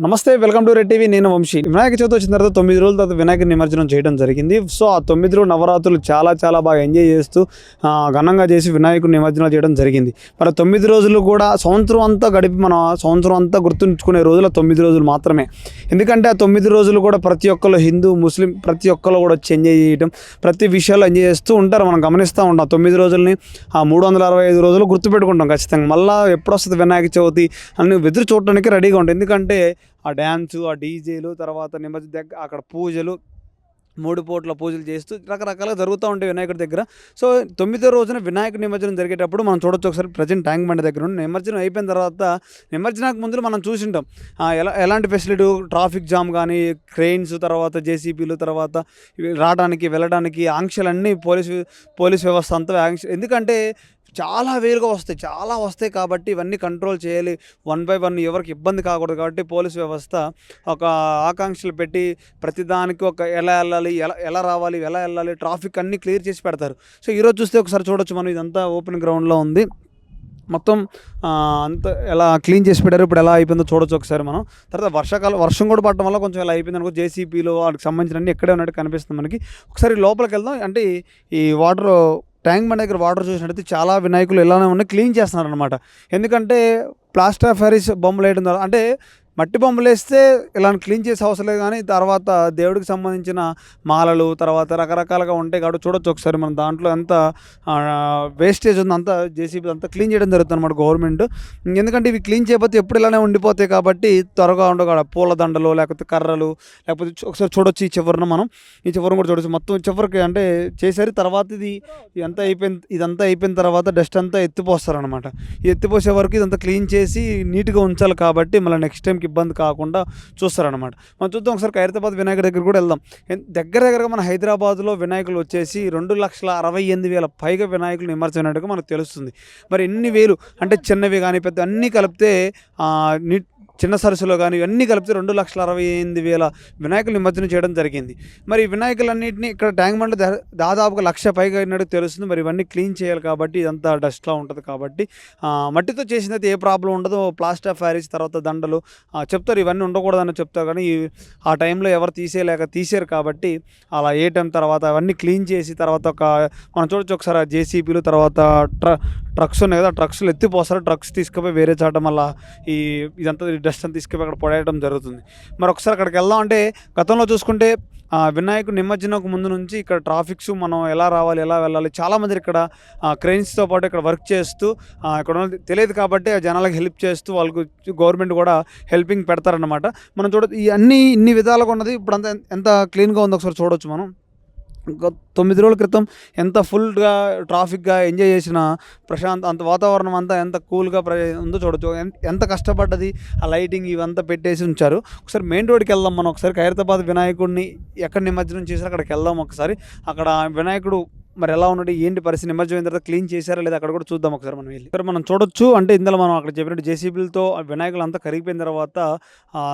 నమస్తే welcome to red TV. నేను వంశీ. వినాయక చవితి వచ్చిన తర్వాత తొమ్మిది రోజుల తర్వాత వినాయక నిమజ్జనం చేయడం జరిగింది. సో ఆ తొమ్మిది రోజులు నవరాత్రులు చాలా చాలా బాగా ఎంజాయ్ చేస్తూ ఘనంగా చేసి వినాయకుడు నిమజ్జనం చేయడం జరిగింది. మరి తొమ్మిది రోజులు కూడా సంవత్సరం అంతా గడిపి మనం సంవత్సరం అంతా గుర్తుంచుకునే రోజులు తొమ్మిది రోజులు మాత్రమే. ఎందుకంటే ఆ తొమ్మిది రోజులు కూడా ప్రతి ఒక్కరు హిందూ ముస్లిం ప్రతి ఒక్కరు కూడా వచ్చి ఎంజాయ్ చేయడం ప్రతి విషయాల్లో ఎంజాయ్ చేస్తూ ఉంటారు. మనం గమనిస్తూ ఉంటాం తొమ్మిది రోజులని ఆ మూడు వందల అరవై ఐదు రోజులు గుర్తుపెట్టుకుంటాం ఖచ్చితంగా. మళ్ళీ ఎప్పుడు వస్తుంది వినాయక చవితి అని ఎదురు చూడటానికి రెడీగా ఉంటాం ఎందుకంటే ఆ డ్యాన్సు ఆ డీజేలు తర్వాత నిమజ్జ దగ్గర అక్కడ పూజలు మూడు పూట్ల పూజలు చేస్తూ రకరకాలుగా జరుగుతూ ఉంటాయి వినాయకుడి దగ్గర. సో తొమ్మిదో రోజున వినాయకుడి నిమజ్జనం జరిగేటప్పుడు మనం చూడొచ్చు ఒకసారి ప్రజెంట్ ట్యాంక్ బండి దగ్గర ఉండి. నిమజ్జనం అయిపోయిన తర్వాత నిమజ్జనానికి ముందు మనం చూసింటాం. ఎలా ఎలాంటి ఫెసిలిటీ ట్రాఫిక్ జామ్ కానీ క్రెయిన్స్ తర్వాత జేసీబీలు తర్వాత రావడానికి వెళ్ళడానికి ఆంక్షలన్నీ పోలీసు పోలీస్ వ్యవస్థ అంతా ఆంక్ష ఎందుకంటే చాలా వేరుగా వస్తాయి చాలా వస్తాయి కాబట్టి ఇవన్నీ కంట్రోల్ చేయాలి. వన్ బై వన్ ఎవరికి ఇబ్బంది కాకూడదు కాబట్టి పోలీస్ వ్యవస్థ ఒక ఆకాంక్షలు పెట్టి ప్రతిదానికి ఒక ఎలా వెళ్ళాలి ఎలా ఎలా రావాలి ఎలా వెళ్ళాలి ట్రాఫిక్ అన్నీ క్లియర్ చేసి పెడతారు. సో ఈరోజు చూస్తే ఒకసారి చూడొచ్చు మనం. ఇదంతా ఓపెన్ గ్రౌండ్లో ఉంది. మొత్తం అంత ఎలా క్లీన్ చేసి పెట్టారు. ఇప్పుడు ఎలా అయిపోయిందో చూడొచ్చు ఒకసారి మనం. తర్వాత వర్షాకాలం వర్షం కూడా పడటం వల్ల కొంచెం ఎలా అయిపోయింది అనుకో జేసీపీలో వాటికి సంబంధించిన అన్ని ఎక్కడే ఉన్నట్టు కనిపిస్తుంది మనకి. ఒకసారి లోపలికి వెళ్దాం. అంటే ఈ వాటర్ ట్యాంక్ బండ్ దగ్గర వాటర్ చూసినట్టయితే చాలా వినాయకులు ఇలానే ఉన్నాయి క్లీన్ చేస్తున్నారు అనమాట ఎందుకంటే ప్లాస్టర్ ఆఫ్ ప్యారిస్ బొమ్మలు వేయడం ద్వారా అంటే మట్టి బొమ్మలు వేస్తే ఇలా క్లీన్ చేసే అవసరం లేదు కానీ తర్వాత దేవుడికి సంబంధించిన మాలలు తర్వాత రకరకాలుగా ఉంటాయి కాబట్టి చూడొచ్చు ఒకసారి మనం దాంట్లో ఎంత వేస్టేజ్ ఉంది అంతా జేసీబీ అంతా క్లీన్ చేయడం జరుగుతుంది అనమాట గవర్నమెంట్ ఎందుకంటే ఇవి క్లీన్ చేయకపోతే ఎప్పుడు ఇలానే ఉండిపోతాయి కాబట్టి త్వరగా ఉండగా పూలదండలు లేకపోతే కర్రలు లేకపోతే ఒకసారి చూడొచ్చు ఈ చివరిన మనం. ఈ చివరిని కూడా చూడొచ్చు. మొత్తం చివరికి అంటే చేసారు తర్వాత ఇది ఇదంతా అయిపోయిన ఇదంతా అయిపోయిన తర్వాత డస్ట్ అంతా ఎత్తిపోస్తారనమాట ఎత్తిపోసే వరకు ఇదంతా క్లీన్ చేసి నీట్గా ఉంచాలి కాబట్టి మళ్ళీ నెక్స్ట్ టైం టైంకి ఇబ్బంది కాకుండా చూస్తారనమాట మనం చూద్దాం ఒకసారి ఖైరతాబాద్ వినాయకుడి దగ్గర కూడా వెళ్దాం. దగ్గర దగ్గరగా మన హైదరాబాద్లో వినాయకులు వచ్చేసి రెండు లక్షల అరవై ఎనిమిది వేల పైగా వినాయకులు నిమజ్జనట్టుగా మనకు తెలుస్తుంది. మరి ఎన్ని వేలు అంటే చిన్నవి కానీ పెద్ద అన్నీ కలిపితే చిన్న సరస్సులో కానీ ఇవన్నీ కలిపితే రెండు లక్షల అరవై ఎనిమిది వేల వినాయకులు నిమజ్జనం చేయడం జరిగింది. మరి వినాయకులన్నింటినీ ఇక్కడ ట్యాంక్ బండ్ దా- దాదాపుగా లక్ష పైగా అయినట్టు తెలుస్తుంది. మరి ఇవన్నీ క్లీన్ చేయాలి కాబట్టి ఇదంతా డస్ట్లా ఉంటుంది కాబట్టి మట్టితో చేసినది ఏ ప్రాబ్లం ఉండదు. ప్లాస్టర్ ఆఫ్ ప్యారిస్ తర్వాత దండలు చెప్తారు ఇవన్నీ ఉండకూడదని చెప్తారు కానీ ఆ టైంలో ఎవరు తీసేయలేక తీసారు కాబట్టి అలా ఏ టైం తర్వాత అవన్నీ క్లీన్ చేసి తర్వాత ఒక మనం చూడొచ్చు ఒకసారి ఆ జేసీబీలు తర్వాత ట్ర ట్రక్స్ ఉన్నాయి కదా ట్రక్స్లు ఎత్తిపోస్తారు. ట్రక్స్ తీసుకుపోయి వేరే చాట మళ్ళీ ఈ ఇదంతా డస్ట్ అంతా తీసుకుపోయి అక్కడ పడేయడం జరుగుతుంది. మరి ఒకసారి అక్కడికి వెళ్దాం అంటే గతంలో చూసుకుంటే వినాయకుడు నిమజ్జనకు ముందు నుంచి ఇక్కడ ట్రాఫిక్స్ మనం ఎలా రావాలి ఎలా వెళ్ళాలి చాలామంది ఇక్కడ క్రెయిన్స్తో పాటు ఇక్కడ వర్క్ చేస్తూ ఇక్కడ తెలియదు కాబట్టి జనాలకు హెల్ప్ చేస్తూ వాళ్ళకు గవర్నమెంట్ కూడా హెల్పింగ్ పెడతారనమాట మనం చూడ ఈ అన్ని ఇన్ని విధాలుగా ఉన్నది ఇప్పుడు అంత ఎంత క్లీన్గా ఉందో ఒకసారి చూడొచ్చు మనం. తొమ్మిది రోజుల క్రితం ఎంత ఫుల్గా ట్రాఫిక్గా ఎంజాయ్ చేసిన ప్రశాంత్ అంత వాతావరణం అంతా ఎంత కూల్గా ఉందో చూడొచ్చు. ఎంత కష్టపడ్డది ఆ లైటింగ్ ఇవంతా పెట్టేసి ఉంచారు. ఒకసారి మెయిన్ రోడ్కి వెళ్దాం మనం. ఒకసారి ఖైరతాబాద్ వినాయకుడిని ఎక్కడ నిమజ్జనం చేసి అక్కడికి వెళ్దాం ఒకసారి. అక్కడ వినాయకుడు మరి ఎలా ఉన్నాడు ఏంటి పరిస్థితి నిమజ్జనం అయిన తర్వాత క్లీన్ చేశారా లేదా అక్కడ కూడా చూద్దాం ఒకసారి మనం వెళ్ళి. ఇక్కడ మనం చూడొచ్చు అంటే ఇందులో మనం అక్కడ చెప్పినట్టు జేసీబీలతో వినాయకులు అంతా కరిగిపోయిన తర్వాత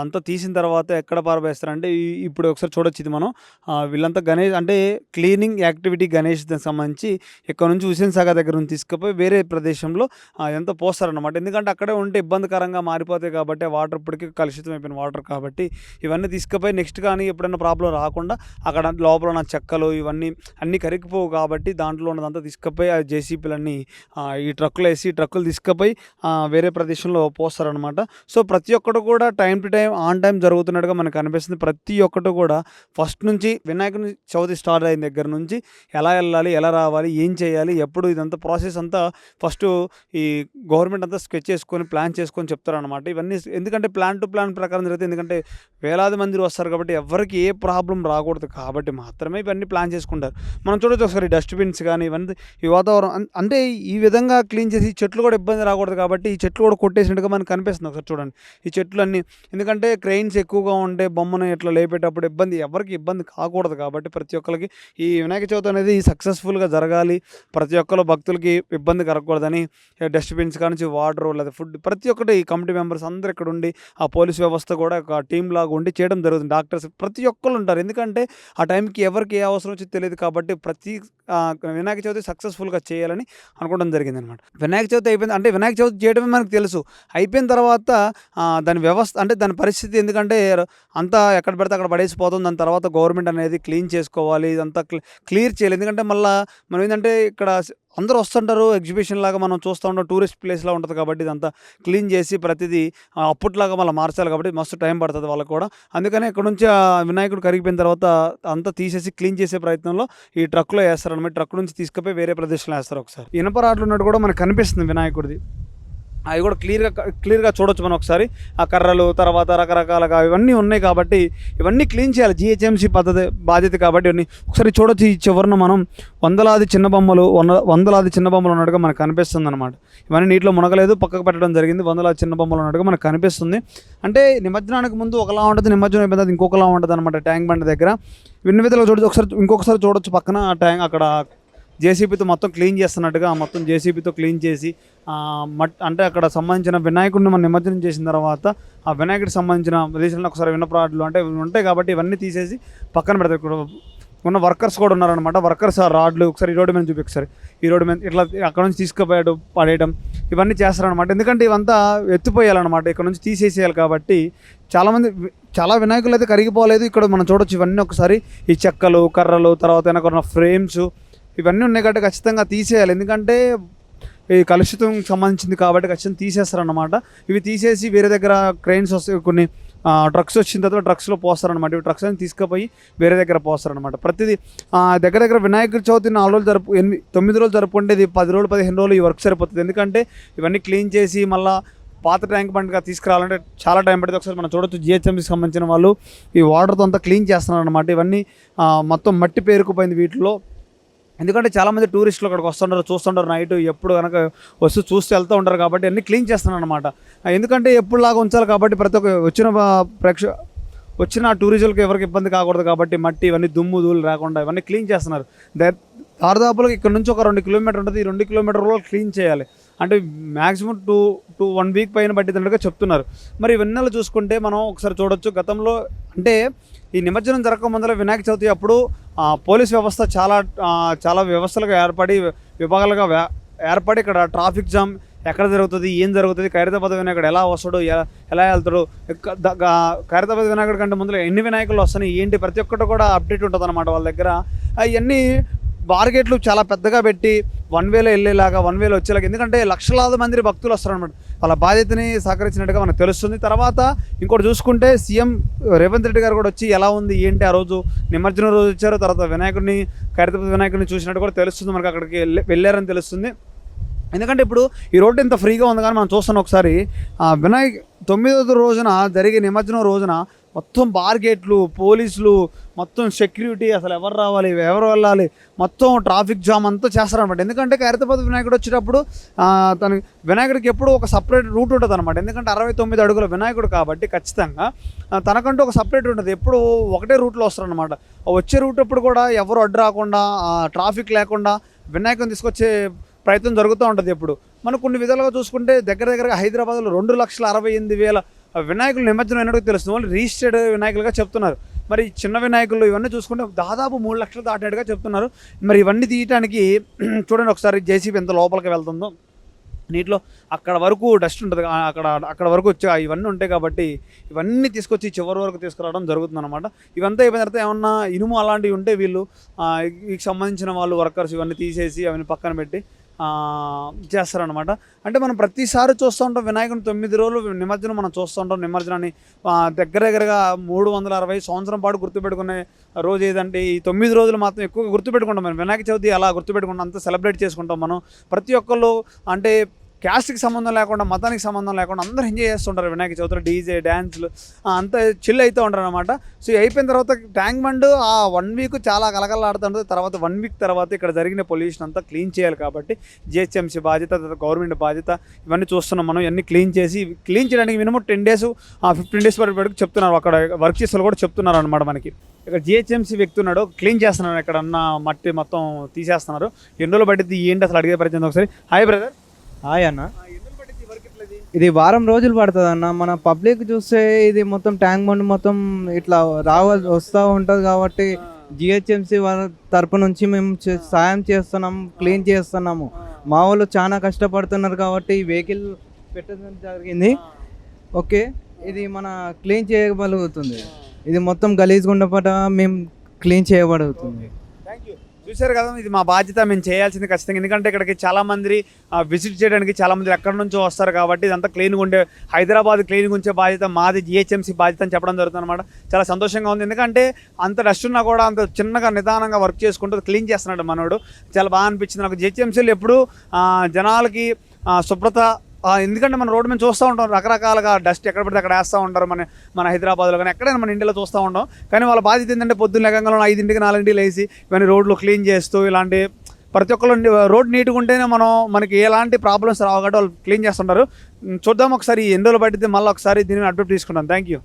అంతా తీసిన తర్వాత ఎక్కడ పారబేస్తారంటే అంటే ఇప్పుడు ఒకసారి చూడొచ్చు ఇది మనం. వీళ్ళంతా గణేష్ అంటే క్లీనింగ్ యాక్టివిటీ గణేష్ దానికి సంబంధించి ఇక్కడ నుంచి హుసేన్ సాగర్ దగ్గర నుంచి తీసుకుపోయి వేరే ప్రదేశంలో ఎంత పోస్తారనమాట ఎందుకంటే అక్కడే ఉంటే ఇబ్బందికరంగా మారిపోతాయి కాబట్టి వాటర్ ఇప్పటికీ కలుషితం అయిపోయిన వాటర్ కాబట్టి ఇవన్నీ తీసుకుపోయి నెక్స్ట్ కానీ ఎప్పుడైనా ప్రాబ్లం రాకుండా అక్కడ లోపల ఉన్న చెక్కలు ఇవన్నీ అన్నీ కరిగిపోవు కాబట్టి కాబట్టి దాంట్లో ఉన్నదంతా తీసుకుపోయి ఆ జేసీపీలన్నీ ఈ ట్రక్కులు వేసి ట్రక్కులు తీసుకుపోయి వేరే ప్రదేశంలో పోస్తారనమాట సో ప్రతి ఒక్కటి కూడా time to time on time జరుగుతున్నట్టుగా మనకు అనిపిస్తుంది. ప్రతి ఒక్కటి కూడా ఫస్ట్ నుంచి వినాయకుని చవితి స్టార్ట్ అయిన దగ్గర నుంచి ఎలా వెళ్ళాలి ఎలా రావాలి ఏం చేయాలి ఎప్పుడు ఇదంతా ప్రాసెస్ అంతా ఫస్ట్ ఈ గవర్నమెంట్ అంతా స్కెచ్ చేసుకొని ప్లాన్ చేసుకొని చెప్తారనమాట ఇవన్నీ ఎందుకంటే ప్లాన్ టు ప్లాన్ ప్రకారం జరుగుతుంది ఎందుకంటే వేలాది మంది వస్తారు కాబట్టి ఎవరికి ఏ ప్రాబ్లం రాకూడదు. కాబట్టి మాత్రమే ఇవన్నీ ప్లాన్ చేసుకుంటారు. మనం చూడొచ్చు ఒకసారి డస్ట్బిన్స్ కానీ ఇవన్నీ ఈ వాతావరణం అంటే ఈ విధంగా క్లీన్ చేసి చెట్లు కూడా ఇబ్బంది రాకూడదు కాబట్టి ఈ చెట్లు కూడా కొట్టేసినట్టుగా మనకు కనిపిస్తుంది ఒకసారి చూడండి. ఈ చెట్లు అన్నీ ఎందుకంటే క్రెయిన్స్ ఎక్కువగా ఉంటే బొమ్మను ఇట్లా లేపేటప్పుడు ఇబ్బంది ఎవరికి ఇబ్బంది కాకూడదు కాబట్టి ప్రతి ఒక్కరికి ఈ వినాయక చవితి అనేది సక్సెస్ఫుల్గా జరగాలి. ప్రతి ఒక్కరు భక్తులకి ఇబ్బంది కలగకూడదని డస్ట్బిన్స్ కానీ వాటర్ లేదా ఫుడ్ ప్రతి ఒక్కటి ఈ కమిటీ మెంబర్స్ అందరూ ఇక్కడ ఉండి ఆ పోలీస్ వ్యవస్థ కూడా ఒక టీం లాగా ఉండి చేయడం జరుగుతుంది. డాక్టర్స్ ప్రతి ఒక్కరు ఉంటారు. ఎందుకంటే ఆ టైంకి ఎవరికి ఏ అవసరం వచ్చి తెలియదు కాబట్టి ప్రతి వినాయక చవితి సక్సెస్ఫుల్గా చేయాలని అనుకోవడం జరిగింది అనమాట వినాయక చవితి అయిపోయింది అంటే వినాయక చవితి చేయడమే మనకు తెలుసు. అయిపోయిన తర్వాత దాని వ్యవస్థ అంటే దాని పరిస్థితి ఎందుకంటే అంతా ఎక్కడ పెడితే అక్కడ పడేసిపోతుంది. దాని తర్వాత గవర్నమెంట్ అనేది క్లీన్ చేసుకోవాలి ఇదంతా క్లియర్ చేయాలి. ఎందుకంటే మళ్ళీ మనం ఏంటంటే ఇక్కడ అందరూ వస్తుంటారు ఎగ్జిబిషన్ లాగా మనం చూస్తూ ఉంటాం టూరిస్ట్ ప్లేస్లా ఉంటుంది కాబట్టి ఇదంతా క్లీన్ చేసి ప్రతిదీ అప్పట్లాగా మళ్ళీ మార్చాలి కాబట్టి మస్తు టైం పడుతుంది వాళ్ళకి కూడా. అందుకని ఇక్కడ నుంచి ఆ వినాయకుడు కరిగిపోయిన తర్వాత అంతా తీసేసి క్లీన్ చేసే ప్రయత్నంలో ఈ ట్రక్లో వేస్తారనమాట ట్రక్ నుంచి తీసుకుపోయి వేరే ప్రదేశంలో వేస్తారు ఒకసారి. ఇనపరాట్లు ఉన్నట్టు కూడా మనకు కనిపిస్తుంది వినాయకుడిది. అవి కూడా క్లియర్గా క్లియర్గా చూడొచ్చు మనం ఒకసారి. ఆ కర్రలు తర్వాత రకరకాలుగా ఇవన్నీ ఉన్నాయి కాబట్టి ఇవన్నీ క్లీన్ చేయాలి. జిహెచ్ఎంసీ పద్ధతి బాధ్యత కాబట్టి ఇవన్నీ. ఒకసారి చూడొచ్చు ఈ చివరిన మనం. వందలాది చిన్న బొమ్మలు వంద వందలాది చిన్న బొమ్మలు ఉన్నట్టుగా మనకు కనిపిస్తుంది అనమాట ఇవన్నీ నీటిలో మునగలేదు పక్కకు పెట్టడం జరిగింది. వందలాది చిన్న బొమ్మలు ఉన్నట్టుగా మనకు కనిపిస్తుంది. అంటే నిమజ్జనానికి ముందు ఒకలా ఉంటుంది నిమజ్జనం అయిపోయిన తర్వాత ఇంకొకలా ఉంటుంది అనమాట ట్యాంక్ బండ్ దగ్గర. విన్న విధంగా చూడొచ్చు. ఒకసారి ఇంకొకసారి చూడొచ్చు పక్కన ఆ ట్యాంక్ అక్కడ జేసీబీతో మొత్తం క్లీన్ చేస్తున్నట్టుగా మొత్తం జేసీబీతో క్లీన్ చేసి మట్ అంటే అక్కడ సంబంధించిన వినాయకుడిని మనం నిమజ్జనం చేసిన తర్వాత ఆ వినాయకుడికి సంబంధించిన దేశంలో ఒకసారి వినప్రాట్లు అంటే ఉంటాయి కాబట్టి ఇవన్నీ తీసేసి పక్కన పెడతారు. ఇక్కడ ఉన్న వర్కర్స్ కూడా ఉన్నారనమాట వర్కర్స్ ఆ రాడ్లు ఒకసారి ఈ రోడ్డు మీద చూపిస్తారు ఈ రోడ్డు మీద ఇట్లా అక్కడ నుంచి తీసుకుపోయడం పడేయడం ఇవన్నీ చేస్తారనమాట ఎందుకంటే ఇవంతా ఎత్తిపోయాలన్నమాట. ఇక్కడ నుంచి తీసేసేయాలి కాబట్టి చాలామంది చాలా వినాయకులు అయితే కరిగిపోలేదు. ఇక్కడ మనం చూడొచ్చు ఇవన్నీ ఒకసారి. ఈ చెక్కలు కర్రలు తర్వాత వెనక ఉన్న ఫ్రేమ్స్ ఇవన్నీ ఉన్నాయి కాబట్టి ఖచ్చితంగా తీసేయాలి. ఎందుకంటే ఈ కలుషితం సంబంధించింది కాబట్టి ఖచ్చితంగా తీసేస్తారన్నమాట. ఇవి తీసేసి వేరే దగ్గర క్రెయిన్స్ వస్తాయి కొన్ని డ్రగ్స్ వచ్చిన తర్వాత డ్రగ్స్లో పోస్తారనమాట ఇవి డ్రగ్స్ అని తీసుకుపోయి వేరే దగ్గర పోస్తారనమాట ప్రతిదీ దగ్గర దగ్గర వినాయక చవితి నాలుగు రోజులు జరుపు ఎనిమిది తొమ్మిది రోజులు జరుపుకుంటేది పది రోజులు పదిహేను రోజులు ఈ వర్క్ సరిపోతుంది. ఎందుకంటే ఇవన్నీ క్లీన్ చేసి మళ్ళీ పాత ట్యాంక్ బండ్గా తీసుకురావాలంటే చాలా టైం పడుతుంది. ఒకసారి మనం చూడొచ్చు జిహెచ్ఎంసీకి సంబంధించిన వాళ్ళు ఈ వాటర్తో అంతా క్లీన్ చేస్తున్నారు అనమాట ఇవన్నీ మొత్తం మట్టి పేరుకుపోయింది వీటిలో. ఎందుకంటే చాలామంది టూరిస్టులు అక్కడికి వస్తుంటారు చూస్తుంటారు నైట్ ఎప్పుడు కనుక వస్తూ చూస్తూ వెళ్తూ ఉంటారు కాబట్టి అన్నీ క్లీన్ చేస్తున్నాను అనమాట ఎందుకంటే ఎప్పుడు లాగా ఉంచాలి కాబట్టి ప్రతి ఒక్క వచ్చిన ప్రేక్ష వచ్చిన టూరిజంకి ఎవరికి ఇబ్బంది కాకూడదు కాబట్టి మట్టి ఇవన్నీ దుమ్ము ధూళి రాకుండా ఇవన్నీ క్లీన్ చేస్తున్నారు. దాదాపులకు ఇక్కడ నుంచి ఒక రెండు కిలోమీటర్ ఉంటుంది. ఈ రెండు కిలోమీటర్లో క్లీన్ చేయాలి. అంటే maximum two two one week పైన పట్టినట్టుగా చెప్తున్నారు. మరి ఇవన్నీ చూసుకుంటే మనం ఒకసారి చూడొచ్చు. గతంలో అంటే ఈ నిమజ్జనం జరగక ముందర వినాయక చవితి అప్పుడు పోలీస్ వ్యవస్థ చాలా చాలా వ్యవస్థలుగా ఏర్పడి విభాగాలుగా ఏర్పడి ఇక్కడ ట్రాఫిక్ జామ్ ఎక్కడ జరుగుతుంది ఏం జరుగుతుంది ఖైరతాబాద్ వినాయకుడు ఎలా వస్తాడు ఎలా వెళ్తాడు ఖైరతాబాద్ వినాయకుడు కంటే ముందు ఎన్ని వినాయకులు వస్తున్నాయి ఏంటి ప్రతి ఒక్కటి కూడా అప్డేట్ ఉంటుంది అనమాట వాళ్ళ దగ్గర. అవన్నీ బార్గేట్లు చాలా పెద్దగా పెట్టి వన్ వేలో వెళ్ళేలాగా వన్ వేలో వచ్చేలాగా ఎందుకంటే లక్షలాది మంది భక్తులు వస్తారు అనమాట వాళ్ళ బాధ్యతని సహకరించినట్టుగా మనకు తెలుస్తుంది. తర్వాత ఇంకోటి చూసుకుంటే సీఎం రేవంత్ రెడ్డి గారు కూడా వచ్చి ఎలా ఉంది ఏంటి ఆ రోజు నిమజ్జనం రోజు వచ్చారు తర్వాత వినాయకుడిని కరితపతి వినాయకుడిని చూసినట్టు కూడా తెలుస్తుంది మనకు అక్కడికి వెళ్ళి వెళ్ళారని తెలుస్తుంది. ఎందుకంటే ఇప్పుడు ఈ రోడ్డు ఇంత ఫ్రీగా ఉంది కానీ మనం చూస్తున్నాం ఒకసారి వినాయక్ తొమ్మిదో రోజున జరిగే నిమజ్జనం రోజున మొత్తం బార్గేట్లు పోలీసులు మొత్తం సెక్యూరిటీ అసలు ఎవరు రావాలి ఎవరు వెళ్ళాలి మొత్తం ట్రాఫిక్ జామ్ అంతా చేస్తారనమాట ఎందుకంటే ఖైరతాబాద్ వినాయకుడు వచ్చేటప్పుడు తన వినాయకుడికి ఎప్పుడు ఒక సపరేట్ రూట్ ఉంటుంది అనమాట ఎందుకంటే అరవై తొమ్మిది అడుగుల వినాయకుడు కాబట్టి ఖచ్చితంగా తనకంటూ ఒక సపరేట్ ఉంటుంది. ఎప్పుడు ఒకటే రూట్లో వస్తారనమాట వచ్చే రూట్ అప్పుడు కూడా ఎవరు అడ్డు రాకుండా ట్రాఫిక్ లేకుండా వినాయకుని తీసుకొచ్చే ప్రయత్నం జరుగుతూ ఉంటుంది ఎప్పుడు. మనం కొన్ని విధాలుగా చూసుకుంటే దగ్గర దగ్గరగా హైదరాబాద్లో రెండు లక్షల అరవై ఎనిమిది వేల వినాయకులు నిమజ్జనం అయినట్టు తెలుస్తుంది. వాళ్ళు రిజిస్టర్డ్ వినాయకులుగా చెప్తున్నారు. మరి చిన్న వినాయకులు ఇవన్నీ చూసుకుంటే దాదాపు మూడు లక్షలు దాటినట్టుగా చెప్తున్నారు. మరి ఇవన్నీ తీయటానికి చూడండి ఒకసారి జేసీబీ ఎంత లోపలికి వెళ్తుందో. నీటిలో అక్కడ వరకు డస్ట్ ఉంటుంది. అక్కడ అక్కడ వరకు వచ్చి ఆ ఇవన్నీ ఉంటాయి కాబట్టి ఇవన్నీ తీసుకొచ్చి చివరి వరకు తీసుకురావడం జరుగుతుంది అనమాట ఇవంతా అయిపోయిన తర్వాత ఏమన్నా ఇనుము అలాంటివి ఉంటే వీళ్ళు ఆ, వీటికి సంబంధించిన వాళ్ళు వర్కర్స్ ఇవన్నీ తీసేసి అవన్నీ పక్కన పెట్టి చేస్తారనమాట అంటే మనం ప్రతిసారి చూస్తూ ఉంటాం వినాయకుని తొమ్మిది రోజులు నిమజ్జనం మనం చూస్తూ ఉంటాం. నిమజ్జనాన్ని దగ్గర దగ్గరగా మూడు వందల అరవై సంవత్సరం పాటు గుర్తుపెట్టుకునే రోజు ఏదంటే ఈ తొమ్మిది రోజులు మాత్రం ఎక్కువగా గుర్తుపెట్టుకుంటాం మనం. వినాయక చవితి అలా గుర్తుపెట్టుకుంటాం అంతా సెలబ్రేట్ చేసుకుంటాం మనం. ప్రతి ఒక్కళ్ళు అంటే క్యాస్ట్కి సంబంధం లేకుండా మతానికి సంబంధం లేకుండా అందరూ ఎంజాయ్ చేస్తుంటారు వినాయక చవితిలో డీజే డ్యాన్స్లు అంతా చిల్ అవుతూ ఉంటారు అనమాట సో అయిపోయిన తర్వాత ట్యాంక్ బండ్ ఆ వన్ వీక్ చాలా కలకలాడుతుంటుంది తర్వాత వన్ వీక్ తర్వాత ఇక్కడ జరిగిన పొల్యూషన్ అంతా క్లీన్ చేయాలి కాబట్టి జిహెచ్ఎంసీ బాధ్యత గవర్నమెంట్ బాధ్యత ఇవన్నీ చూస్తున్నాం మనం ఇవన్నీ క్లీన్ చేసి క్లీన్ చేయడానికి minimum ten days fifteen days వరకు చెప్తున్నారు. అక్కడ వర్క్ చేసే కూడా చెప్తున్నారు అనమాట మనకి. ఇక్కడ జిహెచ్ఎంసీ వ్యక్తి ఉన్నాడు క్లీన్ చేస్తున్నారు ఇక్కడ అన్న మట్టి మొత్తం తీసేస్తున్నారు. ఎన్ని రోజులు పట్టింది ఏంటి అసలు అడిగే పరిచయం ఒకసారి. హాయ్ బ్రదర్ హాయ్ అన్న. ఇది వారం రోజులు పడుతుంది అన్న. మన పబ్లిక్ చూస్తే ఇది మొత్తం ట్యాంక్ బండ్ మొత్తం ఇట్లా రావ వస్తూ ఉంటుంది కాబట్టి జిహెచ్ఎంసీ వాళ్ళ తరపు నుంచి మేము చే- సాయం చేస్తున్నాం క్లీన్ చేస్తున్నాము. మా వాళ్ళు చాలా కష్టపడుతున్నారు కాబట్టి ఈ వెహికల్ పెట్టడం జరిగింది. ఓకే ఇది మన క్లీన్ చేయగలుగుతుంది. ఇది మొత్తం గలీజ్గా గుండపట మేము క్లీన్ చేయబడుతుంది. చూశారు కదా ఇది మా బాధ్యత మేము చేయాల్సింది ఖచ్చితంగా. ఎందుకంటే ఇక్కడికి చాలా మంది విజిట్ చేయడానికి చాలా మంది ఎక్కడి నుంచో వస్తారు కాబట్టి ఇదంతా క్లీన్గా ఉండే హైదరాబాద్ క్లీన్గా ఉంచే బాధ్యత మాది జిహెచ్ఎంసీ బాధ్యత అని చెప్పడం జరుగుతుంది అనమాట చాలా సంతోషంగా ఉంది. ఎందుకంటే అంత రష్ ఉన్నా కూడా అంత చిన్నగా నిదానంగా వర్క్ చేసుకుంటూ క్లీన్ చేస్తున్నాడు మనోడు. చాలా బాగా అనిపించింది. నాకు జిహెచ్ఎంసీలు ఎప్పుడు జనాలకి శుభ్రత ఎందుకంటే మన రోడ్డు మీద చూస్తూ ఉంటాం రకరకాలుగా డస్ట్ ఎక్కడ పడితే అక్కడ వేస్తూ ఉంటారు మన మన హైదరాబాద్లో కానీ ఎక్కడైనా మన ఇండియాలో చూస్తూ ఉంటాం. కానీ వాళ్ళ బాధ్యత ఏంటంటే పొద్దున్న లెగంగా ఐదింటికి నాలుగింటికి లేచి ఇవన్నీ రోడ్లు క్లీన్ చేస్తూ ఇలాంటి ప్రతి ఒక్కరు రోడ్ నీట్గా ఉంటేనే మనం మనకి ఎలాంటి ప్రాబ్లమ్స్ రావు కాబట్టి వాళ్ళు క్లీన్ చేస్తుంటారు. చూద్దాం ఒకసారి ఎన్ని రోజులు పట్టితే మళ్ళీ ఒకసారి దీన్ని అప్డేట్ తీసుకుంటాం. Thank you